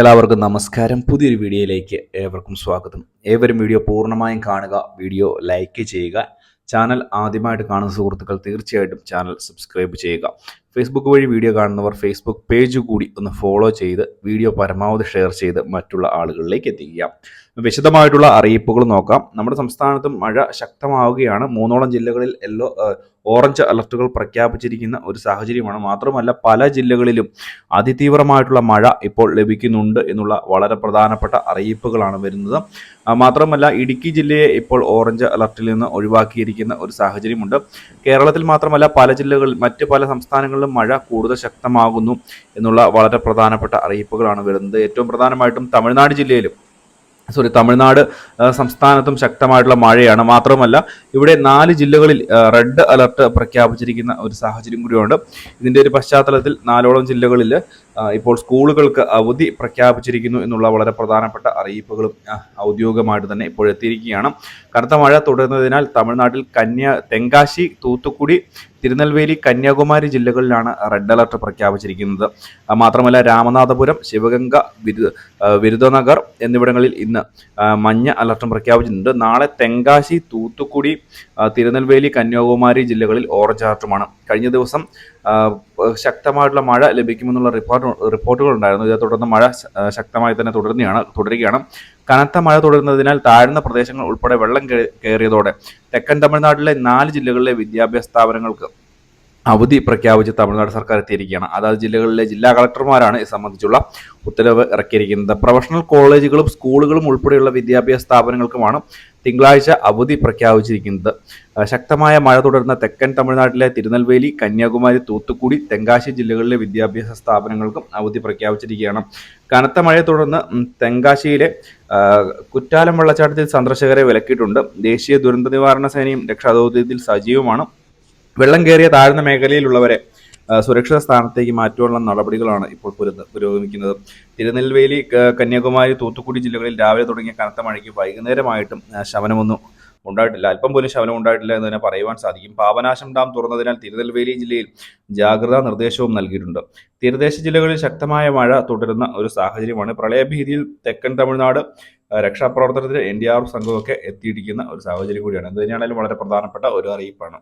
എല്ലാവർക്കും നമസ്കാരം. പുതിയൊരു വീഡിയോയിലേക്ക് ഏവർക്കും സ്വാഗതം. ഏവരും വീഡിയോ പൂർണമായും കാണുക വീഡിയോ ലൈക്ക് ചെയ്യുക ചാനൽ ആദ്യമായിട്ട് കാണുന്ന സുഹൃത്തുക്കൾ തീർച്ചയായിട്ടും ചാനൽ സബ്സ്ക്രൈബ് ചെയ്യുക. ഫേസ്ബുക്ക് വഴി വീഡിയോ കാണുന്നവർ ഫേസ്ബുക്ക് പേജ് കൂടി ഒന്ന് ഫോളോ ചെയ്ത് വീഡിയോ പരമാവധി ഷെയർ ചെയ്ത് മറ്റുള്ള ആളുകളിലേക്ക് എത്തിക്കുക. വിശദമായിട്ടുള്ള അറിയിപ്പുകൾ നോക്കാം. നമ്മുടെ സംസ്ഥാനത്ത് മഴ ശക്തമാവുകയാണ്. മൂന്നോളം ജില്ലകളിൽ യെല്ലോ ഓറഞ്ച് അലർട്ടുകൾ പ്രഖ്യാപിച്ചിരിക്കുന്ന ഒരു സാഹചര്യമാണ്. മാത്രമല്ല പല ജില്ലകളിലും അതിതീവ്രമായിട്ടുള്ള മഴ ഇപ്പോൾ ലഭിക്കുന്നുണ്ട് എന്നുള്ള വളരെ പ്രധാനപ്പെട്ട അറിയിപ്പുകളാണ് വരുന്നത്. മാത്രമല്ല ഇടുക്കി ജില്ലയെ ഇപ്പോൾ ഓറഞ്ച് അലർട്ടിൽ നിന്ന് ഒഴിവാക്കിയിരിക്കുന്ന ഒരു സാഹചര്യമുണ്ട്. കേരളത്തിൽ മാത്രമല്ല പല ജില്ലകളിൽ മറ്റ് പല സംസ്ഥാനങ്ങളിലും മഴ കൂടുതൽ ശക്തമാകുന്നു എന്നുള്ള വളരെ പ്രധാനപ്പെട്ട അറിയിപ്പുകളാണ് വരുന്നത്. ഏറ്റവും പ്രധാനമായിട്ടും തമിഴ്നാട് ജില്ലയിലും സോറി തമിഴ്നാട് സംസ്ഥാനത്തും ശക്തമായിട്ടുള്ള മഴയാണ്. മാത്രമല്ല ഇവിടെ നാല് ജില്ലകളിൽ റെഡ് അലർട്ട് പ്രഖ്യാപിച്ചിരിക്കുന്ന ഒരു സാഹചര്യം കൂടിയുണ്ട്. ഇതിന്റെ ഒരു പശ്ചാത്തലത്തിൽ നാലോളം ജില്ലകളിൽ ഇപ്പോൾ സ്കൂളുകൾക്ക് അവധി പ്രഖ്യാപിച്ചിരിക്കുന്നു എന്നുള്ള വളരെ പ്രധാനപ്പെട്ട അറിയിപ്പുകളും ഔദ്യോഗികമായിട്ട് തന്നെ ഇപ്പോൾ എത്തിയിരിക്കുകയാണ്. കനത്ത മഴ തുടരുന്നതിനാൽ തമിഴ്നാട്ടിൽ കന്യാ തെങ്കാശി തൂത്തുക്കുടി തിരുനെൽവേലി കന്യാകുമാരി ജില്ലകളിലാണ് റെഡ് അലർട്ട് പ്രഖ്യാപിച്ചിരിക്കുന്നത്. മാത്രമല്ല രാമനാഥപുരം ശിവഗംഗ വിരു വിരുദനഗർ എന്നിവിടങ്ങളിൽ ഇന്ന് മഞ്ഞ അലർട്ടും പ്രഖ്യാപിച്ചിട്ടുണ്ട്. നാളെ തെങ്കാശി തൂത്തുക്കുടി തിരുനെൽവേലി കന്യാകുമാരി ജില്ലകളിൽ ഓറഞ്ച് അലർട്ടുമാണ്. കഴിഞ്ഞ ദിവസം ശക്തമായിട്ടുള്ള മഴ ലഭിക്കുമെന്നുള്ള റിപ്പോർട്ട് റിപ്പോർട്ടുകൾ ഉണ്ടായിരുന്നു ഇതേ തുടർന്ന് മഴ ശക്തമായി തന്നെ തുടരുകയാണ് തുടരുകയാണ്. കനത്ത മഴ തുടരുന്നതിനാൽ താഴ്ന്ന പ്രദേശങ്ങൾ ഉൾപ്പെടെ വെള്ളം കയറിയതോടെ തെക്കൻ തമിഴ്നാട്ടിലെ നാല് ജില്ലകളിലെ വിദ്യാഭ്യാസ സ്ഥാപനങ്ങൾക്ക് അവധി പ്രഖ്യാപിച്ച് തമിഴ്നാട് സർക്കാർ എത്തിയിരിക്കുകയാണ്. അതാത് ജില്ലകളിലെ ജില്ലാ കളക്ടർമാരാണ് ഇത് സംബന്ധിച്ചുള്ള ഉത്തരവ് ഇറക്കിയിരിക്കുന്നത്. പ്രൊഫഷണൽ കോളേജുകളും സ്കൂളുകളും ഉൾപ്പെടെയുള്ള വിദ്യാഭ്യാസ സ്ഥാപനങ്ങൾക്കുമാണ് തിങ്കളാഴ്ച അവധി പ്രഖ്യാപിച്ചിരിക്കുന്നത്. ശക്തമായ മഴ തുടർന്ന തെക്കൻ തമിഴ്നാട്ടിലെ തിരുനെൽവേലി കന്യാകുമാരി തൂത്തുക്കുടി തെങ്കാശി ജില്ലകളിലെ വിദ്യാഭ്യാസ സ്ഥാപനങ്ങൾക്കും അവധി പ്രഖ്യാപിച്ചിരിക്കുകയാണ്. കനത്ത മഴയെ തുടർന്ന് തെങ്കാശിയിലെ കുറ്റാലം വെള്ളച്ചാട്ടത്തിൽ സന്ദർശകരെ വിലക്കിയിട്ടുണ്ട്. ദേശീയ ദുരന്ത നിവാരണ സേനയും രക്ഷാദൗത്യത്തിൽ സജീവമാണ്. വെള്ളം കയറിയ താഴ്ന്ന മേഖലയിലുള്ളവരെ സുരക്ഷിത സ്ഥാനത്തേക്ക് മാറ്റുവാനുള്ള നടപടികളാണ് ഇപ്പോൾ പുരോഗമിക്കുന്നത്. തിരുനെൽവേലി കന്യാകുമാരി തൂത്തുക്കുടി ജില്ലകളിൽ രാവിലെ തുടങ്ങിയ കനത്ത മഴയ്ക്ക് വൈകുന്നേരമായിട്ടും ശമനമൊന്നും ഉണ്ടായിട്ടില്ല. അല്പം പോലും ശമനം ഉണ്ടായിട്ടില്ല എന്ന് തന്നെ പറയുവാൻ സാധിക്കും. പാപനാശം ഡാം തുറന്നതിനാൽ തിരുനെൽവേലി ജില്ലയിൽ ജാഗ്രതാ നിർദ്ദേശവും നൽകിയിട്ടുണ്ട്. തീരദേശ ജില്ലകളിൽ ശക്തമായ മഴ തുടരുന്ന ഒരു സാഹചര്യമാണ് പ്രളയഭീതിയിൽ തെക്കൻ തമിഴ്നാട് രക്ഷാപ്രവർത്തനത്തിന് എൻ ഡി ആർ സംഘമൊക്കെ എത്തിയിരിക്കുന്ന ഒരു സാഹചര്യം കൂടിയാണ്. എന്ത് തന്നെയാണെങ്കിലും വളരെ പ്രധാനപ്പെട്ട ഒരു അറിയിപ്പാണ്.